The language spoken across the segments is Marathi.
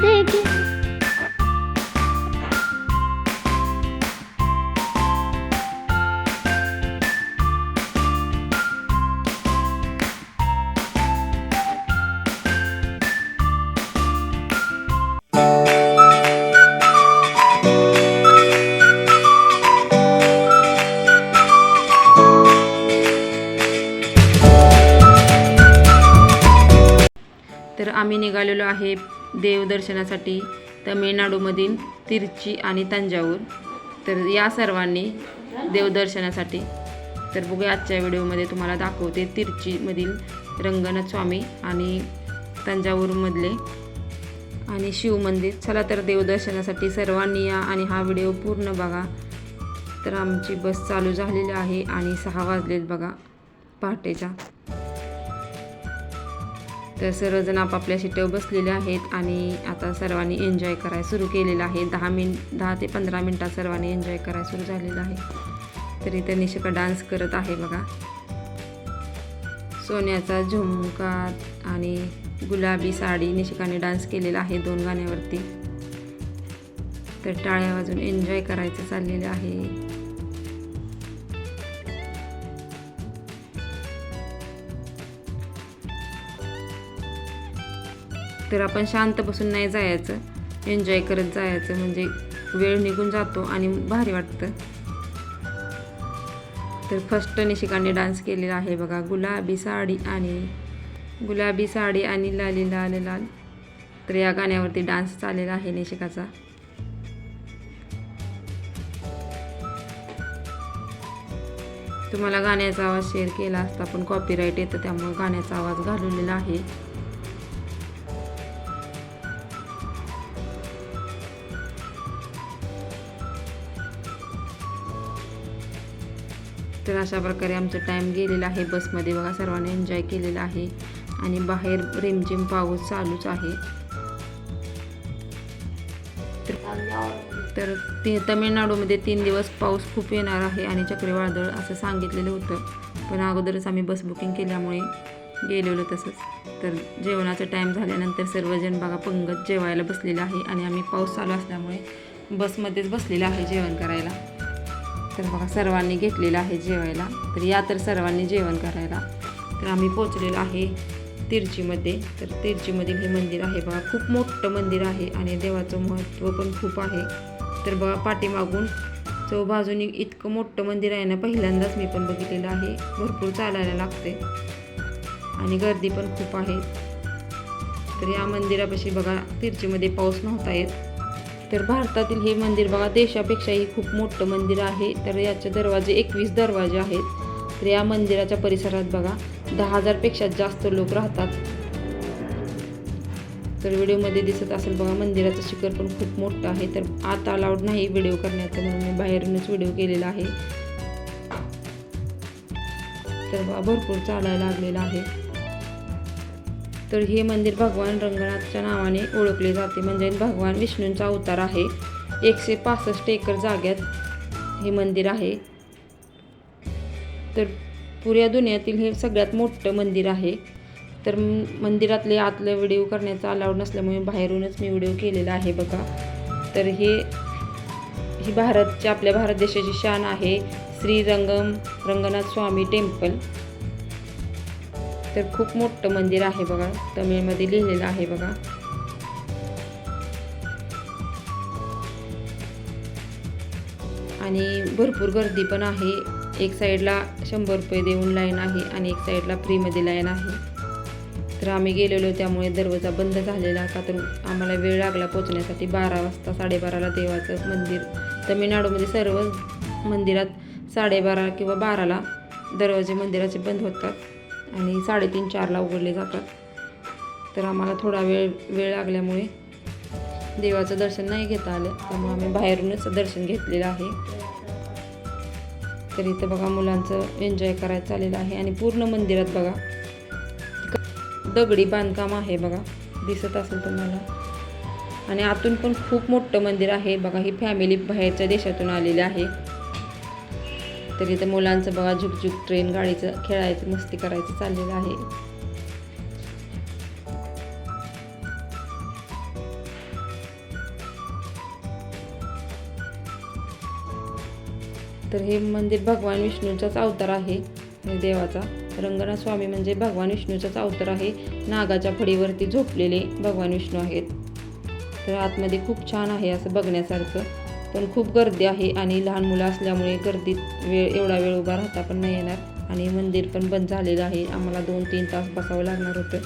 देगी। तर आम्ही निघालेलो आहे देवदर्शनासाठी तमिळनाडूमधील तिरची आणि तंजावूर. तर या सर्वांनी देवदर्शनासाठी. तर बघूया आजच्या व्हिडिओमध्ये तुम्हाला दाखवते तिरचीमधील रंगनाथ स्वामी आणि तंजावूरमधले आणि शिव मंदिर चला तर देवदर्शनासाठी सर्वांनी या आणि हा व्हिडिओ पूर्ण बघा. तर आमची बस चालू झालेली आहे आणि सहा वाजलेत बघा पहाटेच्या. तर सर्वजण आपापल्या सीटेवर बसलेले आहेत आणि आता सर्वांनी एन्जॉय करायला सुरू केलेलं आहे. दहा मिन दहा ते पंधरा मिनटात सर्वांनी एन्जॉय करायला सुरू झालेलं आहे. तर इथं निशिका डान्स करत आहे बघा. सोन्याचा झुमका आणि गुलाबी साडी निशिकाने डान्स केलेला आहे दोन गाण्यावरती. तर टाळ्या वाजून एन्जॉय करायचं चाललेलं आहे. तर आपण शांत बसून नाही जायचं. एन्जॉय करत जायचं. म्हणजे वेळ निघून जातो आणि भारी वाटतं. तर फर्स्ट निशिकाने डान्स केलेला आहे बघा. गुलाबी साडी आणि गुलाबी साडी आणि लाली लाल लाल. तर या गाण्यावरती डान्स चाललेला आहे निशिकाचा. तुम्हाला गाण्याचा आवाज शेअर केला असता पण कॉपीराईट येतं त्यामुळे गाण्याचा आवाज घालवलेला आहे. अशा प्रकारे आमचं टाईम गेलेला आहे. बसमध्ये बघा सर्वांनी एन्जॉय केलेला आहे. आणि बाहेर रिमझिम पाऊस चालूच आहे. तर- तर ते तमिळनाडूमध्ये तीन दिवस पाऊस खूप येणार आहे आणि चक्रीवादळ असं सांगितलेलं होतं. पण अगोदरच आम्ही बस बुकिंग केल्यामुळे गेलेलो तसंच. तर जेवणाचा टाईम झाल्यानंतर सर्वजण बघा पंगत जेवायला बसलेला आहे. आणि आम्ही पाऊस चालू असल्यामुळे बसमध्येच बसलेलं आहे जेवण करायला. तर बघा सर्वांनी घेतलेलं आहे जेवायला. तर या तर सर्वांनी जेवण करायला. तर आम्ही पोचलेलो आहे तिरचीमध्ये. तर तिरचीमधील हे मंदिर आहे बघा खूप मोठं मंदिर आहे आणि देवाचं महत्त्व पण खूप आहे. तर बघा पाठीमागून चौबाजूनी इतकं मोठं मंदिर आहे ना पहिल्यांदाच मी पण बघितलेलं आहे. भरपूर चालायला लागते. आणि गर्दी पण खूप आहे. तर या मंदिरापाशी बघा तिरचीमध्ये पाऊस नव्हता येत. तर भारतातील हे मंदिर बघा देशापेक्षाही खूप मोठं मंदिर आहे. तर याचे दरवाजे एकवीस दरवाजे आहेत. तर या मंदिराच्या परिसरात बघा दहा हजारपेक्षा जास्त लोक राहतात. तर व्हिडिओमध्ये दिसत असेल बघा मंदिराचं शिखर पण खूप मोठं आहे. तर आता अलाउड नाही व्हिडिओ करण्याचं म्हणून मी बाहेरूनच व्हिडिओ केलेला आहे. तर बघा भरपूर चालायला लागलेलं आहे. तर हे मंदिर भगवान रंगनाथच्या नावाने ओळखले जाते. म्हणजे भगवान विष्णूंचा अवतार आहे. एकशे पासष्ट एकर जाग्यात हे मंदिर आहे. तर पुऱ्या दुनियातील हे सगळ्यात मोठं मंदिर आहे. तर मंदिरातले आतले व्हिडिओ करण्याचा अलाउड नसल्यामुळे बाहेरूनच मी व्हिडिओ केलेला आहे बघा. तर हे ही भारतच्या आपल्या भारत देशाची शान आहे. श्रीरंगम रंगनाथ स्वामी टेम्पल. तर खूप मोठं मंदिर आहे बघा. तमिळमध्ये लिहिलेलं आहे बघा. आणि भरपूर गर्दी पण आहे. एक साईडला शंभर रुपये देऊन लाईन आहे आणि एक साईडला फ्रीमध्ये लाईन आहे. तर आम्ही गेलेलो त्यामुळे दरवाजा बंद झालेला का तर आम्हाला वेळ लागला पोचण्यासाठी बारा वाजता साडेबाराला देवाचं मंदिर तमिळनाडूमध्ये सर्व मंदिरात साडेबारा किंवा बाराला दरवाजे मंदिराचे बंद होतात. आणि साडेतीन चारला उघडले जातात. तर आम्हाला थोडा वेळ वेळ लागल्यामुळे देवाचं दर्शन नाही घेता आलं. त्यामुळे आम्ही बाहेरूनच दर्शन घेतलेलं आहे. तर इथं बघा मुलांचं एन्जॉय करायचं चाललेलं आहे. आणि पूर्ण मंदिरात बघा दगडी बांधकाम आहे बघा. दिसत असेल तुम्हाला. आणि आतून पण खूप मोठं मंदिर आहे. बघा ही फॅमिली बाहेरच्या देशातून आलेली आहे. तर इथं मुलांचं बघा झुकझुक ट्रेन गाडीचं खेळायचं मस्ती करायचं चाललेलं आहे. तर हे मंदिर भगवान विष्णूचाच अवतार आहे देवाचा रंगनाथ स्वामी म्हणजे भगवान विष्णूचाच अवतार आहे. नागाच्या फडीवरती झोपलेले भगवान विष्णू आहेत. तर आतमध्ये खूप छान आहे असं बघण्यासारखं. पण खूप गर्दी आहे आणि लहान मुलं असल्यामुळे गर्दीत वेळ एवढा वेळ उभा राहता पण नाही येणार. आणि मंदिर पण बंद झालेलं आहे. आम्हाला दोन तीन तास बसावं लागणार होतं.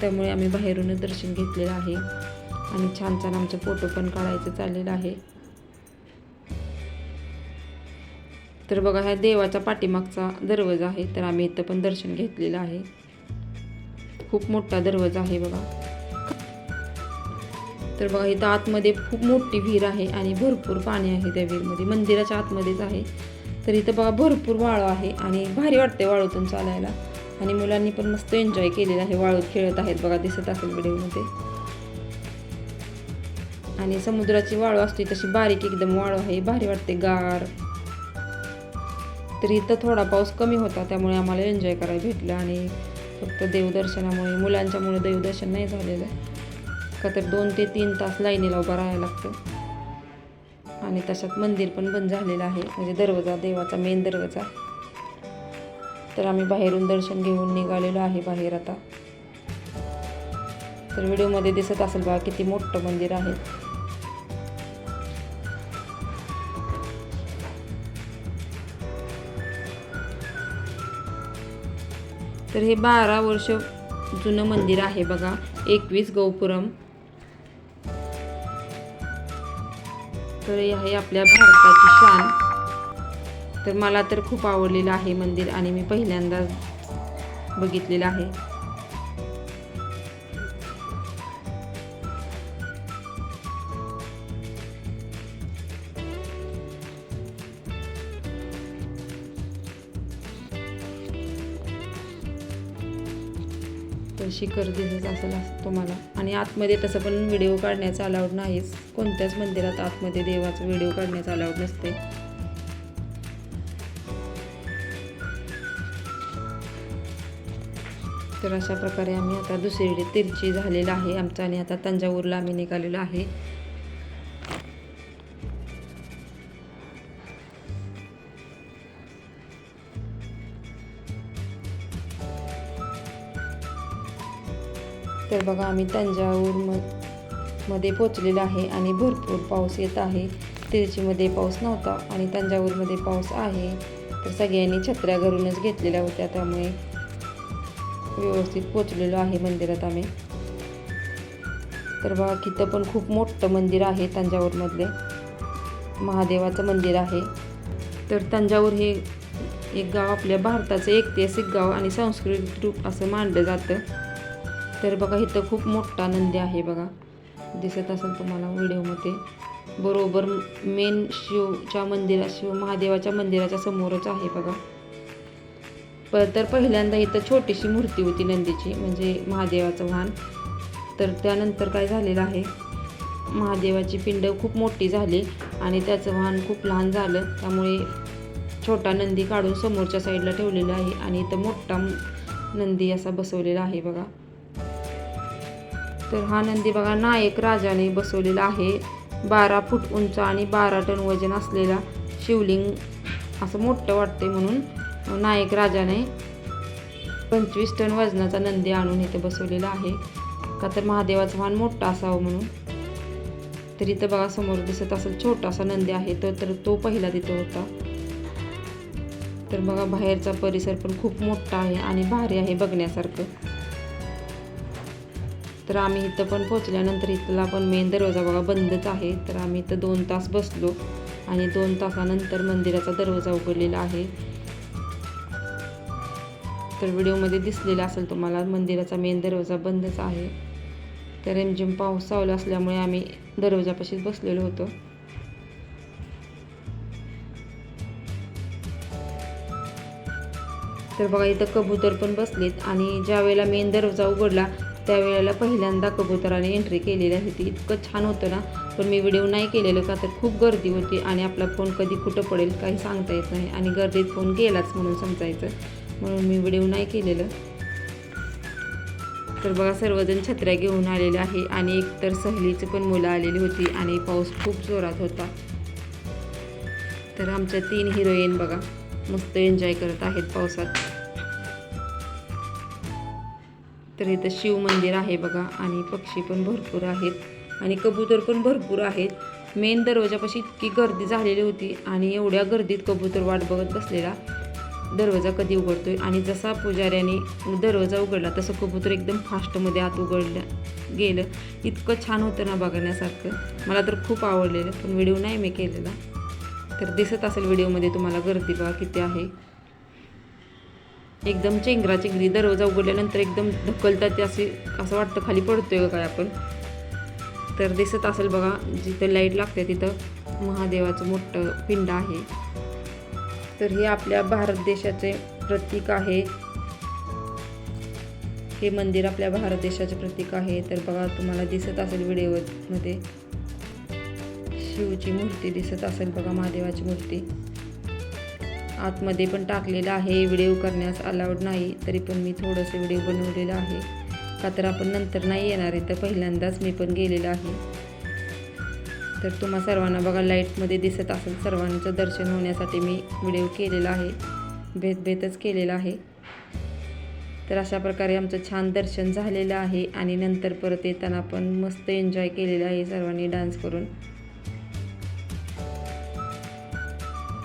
त्यामुळे आम्ही बाहेरूनच दर्शन घेतलेलं आहे. आणि छान छान आमचं फोटो पण काढायचं चाललेलं आहे. तर बघा ह्या देवाच्या पाठीमागचा दरवाजा आहे. तर आम्ही इथं पण दर्शन घेतलेलं आहे. खूप मोठा दरवाजा आहे बघा. तर बघा इथं आतमध्ये खूप मोठी विहीर आहे आणि भरपूर पाणी आहे त्या विहीरमध्ये. मंदिराच्या आतमध्येच आहे. तर इथं बघा भरपूर वाळू आहे आणि भारी वाटते वाळूतून चालायला. आणि मुलांनी पण मस्त एन्जॉय केलेलं आहे. वाळूत खेळत आहेत बघा दिसत असेल व्हिडिओमध्ये. आणि समुद्राची वाळू असते तशी बारीक एकदम वाळू आहे. भारी वाटते गार. तर इथं थोडा पाऊस कमी होता त्यामुळे आम्हाला एन्जॉय करायला भेटलं. आणि फक्त देवदर्शनामुळे मुलांच्यामुळे देवदर्शन नाही झालेलं. का तर दोन ते तीन तास लाईनीला उभं राहायला लागतं. आणि तशात मंदिर पण बंद झालेलं आहे. म्हणजे दरवाजा देवाचा मेन दरवाजा. तर आम्ही बाहेरून दर्शन घेऊन निघालेलो आहे बाहेर आता. तर व्हिडिओमध्ये दिसत असेल बघा किती मोठं मंदिर आहे. तर हे बारा वर्ष जुनं मंदिर आहे बघा. एकवीस गौपुरम. तर हे आहे आपल्या भारताची शान. तर मला तर खूप आवडलेलं आहे मंदिर आणि मी पहिल्यांदाच बघितलेलं आहे. शिखर दिसत असेल तुम्हाला. आणि आतमध्ये तसं पण व्हिडिओ काढण्याचा अलाउड नाहीच कोणत्याच मंदिरात आतमध्ये देवाचा व्हिडिओ काढण्याचा अलाउड नसते. तर अशा प्रकारे आम्ही आता दुसरीकडे तिरची झालेला आहे आमचा आणि आता तंजावूरला आम्ही निघालेलो आहे. बघा आम्ही तंजावूर म मध्ये पोचलेलो आहे आणि भरपूर पाऊस येत आहे. तिरचीमध्ये पाऊस नव्हता आणि तंजावूरमध्ये पाऊस आहे. तर सगळ्यांनी छत्र्या घरूनच घेतलेल्या होत्या त्यामुळे व्यवस्थित पोचलेलो आहे मंदिरात आम्ही. तर बघा तिथं पण खूप मोठं मंदिर आहे तंजावूरमधले. महादेवाचं मंदिर आहे. तर तंजावूर हे एक गाव आपल्या भारताचं ऐतिहासिक गाव आणि सांस्कृतिक रूप असं मानलं जातं. तर बघा इथं खूप मोठा नंदी आहे बघा. दिसत असेल तुम्हाला व्हिडिओमध्ये. बरोबर मेन शिवच्या मंदिरा शिव महादेवाच्या मंदिराच्या समोरच आहे बघा. प तर पहिल्यांदा इथं छोटीशी मूर्ती होती नंदीची म्हणजे महादेवाचं वाहन. तर त्यानंतर काय झालेलं आहे महादेवाची पिंड खूप मोठी झाली आणि त्याचं वाहन खूप लहान झालं. त्यामुळे छोटा नंदी काढून समोरच्या साईडला ठेवलेला आहे आणि इथं मोठा नंदी असा बसवलेला आहे बघा. तर हा नंदी बघा नायक राजाने बसवलेला आहे. बारा फूट उंच आणि बारा टन वजन असलेला शिवलिंग असं मोठं वाटते म्हणून नायक राजाने पंचवीस टन वजनाचा नंदी आणून इथे बसवलेला आहे. का तर महादेवाचं वाहन मोठा असावं म्हणून. तर इथं बघा समोर दिसत असेल छोटासा नंदी आहे तो तर तो पहिला तिथं होता. तर बघा बाहेरचा परिसर पण खूप मोठा आहे आणि भारी आहे बघण्यासारखं. तर आम्ही इथं पण पोचल्यानंतर इथला पण मेन दरवाजा बघा बंदच आहे. तर आम्ही इथं दोन तास बसलो आणि दोन तासानंतर मंदिराचा दरवाजा उघडलेला आहे. तर व्हिडिओमध्ये दिसलेला असेल तुम्हाला मंदिराचा मेन दरवाजा बंदच आहे. तर रिमझिम पाऊस चावला असल्यामुळे आम्ही दरवाजापाशीच बसलेलो होतो. तर बघा इथं कबूतर पण बसलेत आणि ज्या वेळेला मेन दरवाजा उघडला त्यावेळेला पहिल्यांदा कबुतराने एंट्री केलेली आहे ती. इतकं छान होतं ना. पण मी व्हिडिओ नाही केलेलं का तर खूप गर्दी होती आणि आपला फोन कधी कुठं पडेल काही सांगता येत नाही. आणि गर्दीत फोन गेलाच म्हणून समजायचं. म्हणून मी व्हिडिओ नाही केलेलं. तर बघा सर्वजण छत्र्या घेऊन आलेले आहे आणि एक तर सहलीची पण मुलं आलेली होती आणि पाऊस खूप जोरात होता. तर आमच्या तीन हिरोईन बघा मस्त एन्जॉय करत आहेत पावसात. तर इथं शिव मंदिर आहे बघा आणि पक्षी पण भरपूर आहेत आणि कबूतर पण भरपूर आहेत. मेन दरवाजापाशी इतकी गर्दी झालेली होती आणि एवढ्या गर्दीत कबूतर वाट बघत बसलेला दरवाजा कधी उघडतोय. आणि जसा पुजाऱ्याने दरवाजा उघडला तसं कबूतर एकदम फास्टमध्ये आत उघडलं गेलं. इतकं छान होतं ना बघण्यासारखं. मला तर खूप आवडलेलं पण व्हिडिओ नाही मी केलेला. तर दिसत असेल व्हिडिओमध्ये तुम्हाला गर्दी बघा किती आहे. एकदम चेंगरा चेंगरी दरवाजा उघडल्यानंतर एकदम ढकलतात ते असे असं वाटतं खाली पडतोय का काय आपण. तर दिसत असेल बघा जिथं लाइट लागते तिथं महादेवाचं मोठं पिंड आहे. तर हे आपल्या भारत देशाचे प्रतीक आहे. हे मंदिर आपल्या भारत देशाचे प्रतीक आहे. तर बघा तुम्हाला दिसत असेल व्हिडिओमध्ये शिवची मूर्ती दिसत असेल बघा महादेवाची मूर्ती. आतमध्ये पण टाकलेलं आहे. व्हिडिओ करण्यास अलाउड नाही. तरी पण मी थोडंसं व्हिडिओ बनवलेलं आहे. का तर आपण नंतर नाही येणार आहे. तर पहिल्यांदाच मी पण गेलेलं आहे. तर तुम्हा सर्वांना बघा लाईटमध्ये दिसत असेल सर्वांचं दर्शन होण्यासाठी मी व्हिडिओ केलेला आहे. भेदभेदच केलेला आहे. तर अशा प्रकारे आमचं छान दर्शन झालेलं आहे. आणि नंतर परत येताना पण मस्त एन्जॉय केलेलं आहे. सर्वांनी डान्स करून.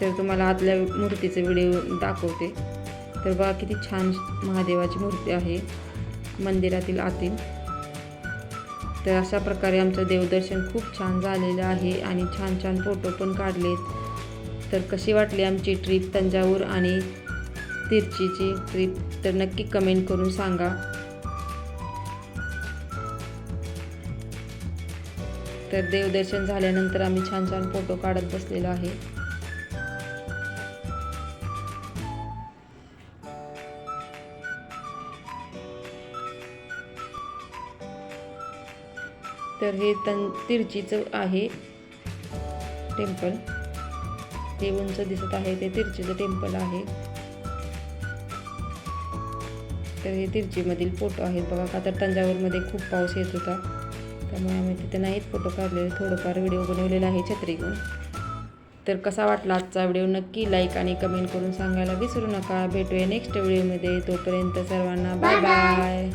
तर तुम्हाला आतल्या मूर्तीचे व्हिडिओ दाखवते. तर बघा किती छान महादेवाची मूर्ती आहे मंदिरातील आतील. तर अशा प्रकारे आमचं देवदर्शन खूप छान झालेलं आहे आणि छान छान फोटो पण काढलेत. तर कशी वाटली आमची ट्रिप तंजावूर आणि तिरचीची ट्रिप तर नक्की कमेंट करून सांगा. तर देवदर्शन झाल्यानंतर आम्ही छान छान फोटो काढत बसलेलो आहे. तर हे तन तिरचीचं आहे टेम्पल. ते उंच दिसत आहे ते तिरचीचं टेम्पल आहे. तर हे तिरचीमधील फोटो आहेत बघा का तर तंजावरमध्ये खूप पाऊस येत होता. त्यामुळे आम्ही तिथे नाहीत फोटो काढलेले थोडंफार व्हिडिओ बनवलेला आहे छत्री घेऊन तर कसा वाटला आजचा व्हिडिओ? नक्की लाईक आणि कमेंट करून सांगायला विसरू नका. भेटूया नेक्स्ट व्हिडिओमध्ये. तोपर्यंत सर्वांना बाय बाय.